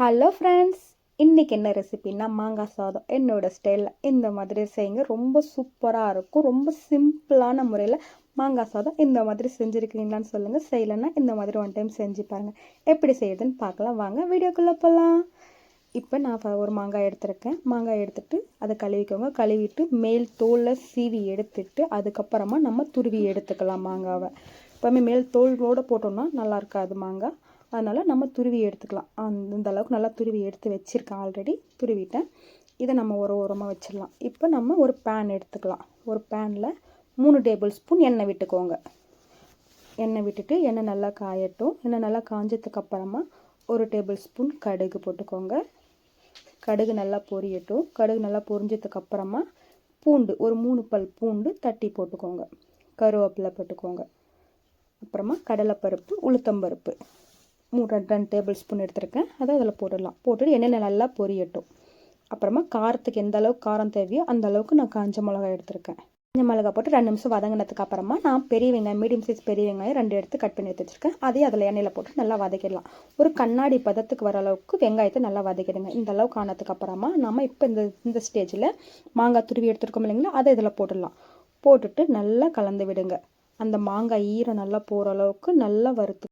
Hello friends இன்றைக்கி என்ன ரெசிபின்னா மாங்காய் சாதம். என்னோடய ஸ்டைலில் இந்த மாதிரி செய்யுங்க. ரொம்ப சூப்பராக இருக்கும். ரொம்ப சிம்பிளான முறையில் மாங்காய் சாதம் இந்த மாதிரி செஞ்சுருக்கீங்களான்னு சொல்லுங்கள் செய்யலைன்னா இந்த மாதிரி ஒன் டைம் செஞ்சு பாருங்கள் எப்படி செய்யுதுன்னு பார்க்கலாம். வாங்க வீடியோக்குள்ளே போகலாம் இப்போ நான் ஒரு மாங்காய் எடுத்திருக்கேன். மாங்காய் எடுத்துகிட்டு அதை கழுவிக்கோங்க. கழுவிட்டு மேல் தோலில் சீவி எடுத்துட்டு அதுக்கப்புறமா நம்ம துருவி எடுத்துக்கலாம் மாங்காவை. எப்போவுமே மேல் தோலோடு போட்டோம்னா நல்லா இருக்காது மாங்காய். அதனால் நம்ம துருவி எடுத்துக்கலாம். அந்த அளவுக்கு நல்லா துருவி எடுத்து வச்சுருக்கேன். ஆல்ரெடி துருவிட்டேன். இதை நம்ம ஒரு ஓரமாக வச்சிடலாம். இப்போ நம்ம ஒரு பேன் எடுத்துக்கலாம். ஒரு பேனில் மூணு டேபிள் ஸ்பூன் எண்ணெய் விட்டுக்கோங்க. எண்ணெய் விட்டுட்டு எண்ணெய் நல்லா காயட்டும். எண்ணெய் நல்லா காஞ்சதுக்கப்புறமா ஒரு டேபிள் ஸ்பூன் கடுகு போட்டுக்கோங்க. கடுகு நல்லா பொரியட்டும். கடுகு நல்லா பொரிஞ்சதுக்கப்புறமா பூண்டு ஒரு மூணு பல் பூண்டு தட்டி போட்டுக்கோங்க. கருவேப்பிலை போட்டுக்கோங்க. அப்புறமா கடலைப்பருப்பு உளுத்தம்பருப்பு. மூணு ரெண்டு ரெண்டு டேபிள் ஸ்பூன் எடுத்துருக்கேன். அதை அதில் போட்டுடலாம். போட்டுட்டு எண்ணெய் நல்லா பொரியட்டும். அப்புறமா காரத்துக்கு எந்த அளவுக்கு காரம் தேவையோ அந்த அளவுக்கு நான் காஞ்ச மிளகாய் எடுத்திருக்கேன். காஞ்ச மிளகா போட்டு ரெண்டு நிமிஷம் வதங்கினதுக்கு அப்புறமா நான் பெரிய வெங்காயம் மீடியம் சைஸ் பெரிய வெங்காயம் ரெண்டு எடுத்து கட் பண்ணி எடுத்து வச்சுருக்கேன். அதையும் அதில் எண்ணெயில் போட்டு நல்லா வதக்கிடலாம். ஒரு கண்ணாடி பதத்துக்கு வர அளவுக்கு வெங்காயத்தை நல்லா வதக்கிடுங்க. இந்த அளவுக்கு ஆனதுக்கு அப்புறமா நம்ம இப்போ இந்த இந்த ஸ்டேஜில் மாங்காய் துருவி எடுத்துருக்கோம் இல்லைங்களா அதை இதில் போட்டுடலாம். போட்டுட்டு நல்லா கலந்து விடுங்க. அந்த மாங்காய் ஈரம் நல்லா போகிற அளவுக்கு நல்லா வறுத்து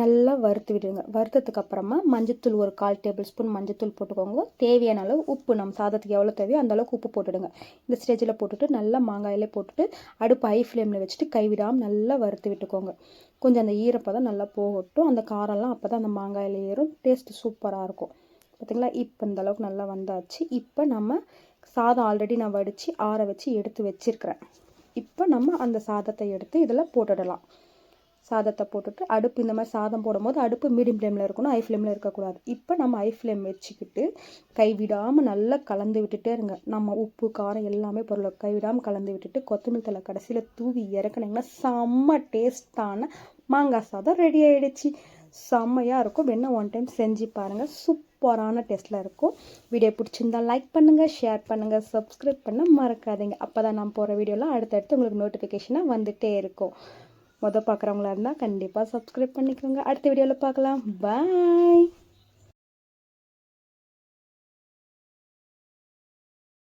நல்லா வறுத்து விடுங்க. வறுத்ததுக்கு அப்புறமா மஞ்சத்தூள் ஒரு கால் டேபிள் ஸ்பூன் மஞ்சத்தூள் போட்டுக்கோங்க. தேவையான அளவு உப்பு நம்ம சாதத்துக்கு எவ்வளோ தேவையோ அந்தளவுக்கு உப்பு போட்டுடுங்க. இந்த ஸ்டேஜில் போட்டுட்டு நல்லா மாங்காயிலே போட்டுட்டு அடுப்பு ஹை ஃப்ளேமில் வச்சுட்டு கைவிடாமல் நல்லா வறுத்து விட்டுக்கோங்க. கொஞ்சம் அந்த ஈரப்பதம் நல்லா போகட்டும். அந்த காரம்லாம் அப்போ தான் அந்த மாங்காயில் ஏறும். டேஸ்ட்டு சூப்பராக இருக்கும். பார்த்திங்களா இப்போ இந்த அளவுக்கு நல்லா வந்தாச்சு. இப்போ நம்ம சாதம் ஆல்ரெடி நான் வடித்து ஆற வச்சு எடுத்து வச்சுருக்கிறேன். இப்போ நம்ம அந்த சாதத்தை எடுத்து இதில் போட்டுடலாம். சாதத்தை போட்டுட்டு அடுப்பு இந்த மாதிரி சாதம் போடும்போது அடுப்பு மீடியம் ஃப்ளேமில் இருக்கணும் ஹை ஃப்ளேமில் இருக்கக்கூடாது. இப்போ நம்ம ஹை ஃப்ளேம் வச்சுக்கிட்டு கைவிடாமல் நல்லா கலந்து விட்டுட்டே இருங்க. நம்ம உப்பு காரம் எல்லாமே பொருளை கைவிடாமல் கலந்து விட்டுட்டு கொத்தமல்லி தலை கடைசியில் தூவி இறக்குனீங்கன்னா செம்ம டேஸ்ட்டான மாங்காய் சாதம் ரெடி ஆகிடுச்சு செம்மையாக இருக்கும். வேணால் ஒன் டைம் செஞ்சு பாருங்கள் சூப்பரான டேஸ்ட்டில் இருக்கும். வீடியோ பிடிச்சிருந்தா லைக் பண்ணுங்கள் ஷேர் பண்ணுங்கள் சப்ஸ்கிரைப் பண்ண மறக்காதீங்க. அப்போ தான் நான் போகிற வீடியோலாம் அடுத்தடுத்து உங்களுக்கு நோட்டிஃபிகேஷனாக வந்துகிட்டே இருக்கும். மொதல் பார்க்குறவங்களா இருந்தால் கண்டிப்பாக சப்ஸ்கிரைப் பண்ணிக்கோங்க. அடுத்த வீடியோவில் பார்க்கலாம். பாய்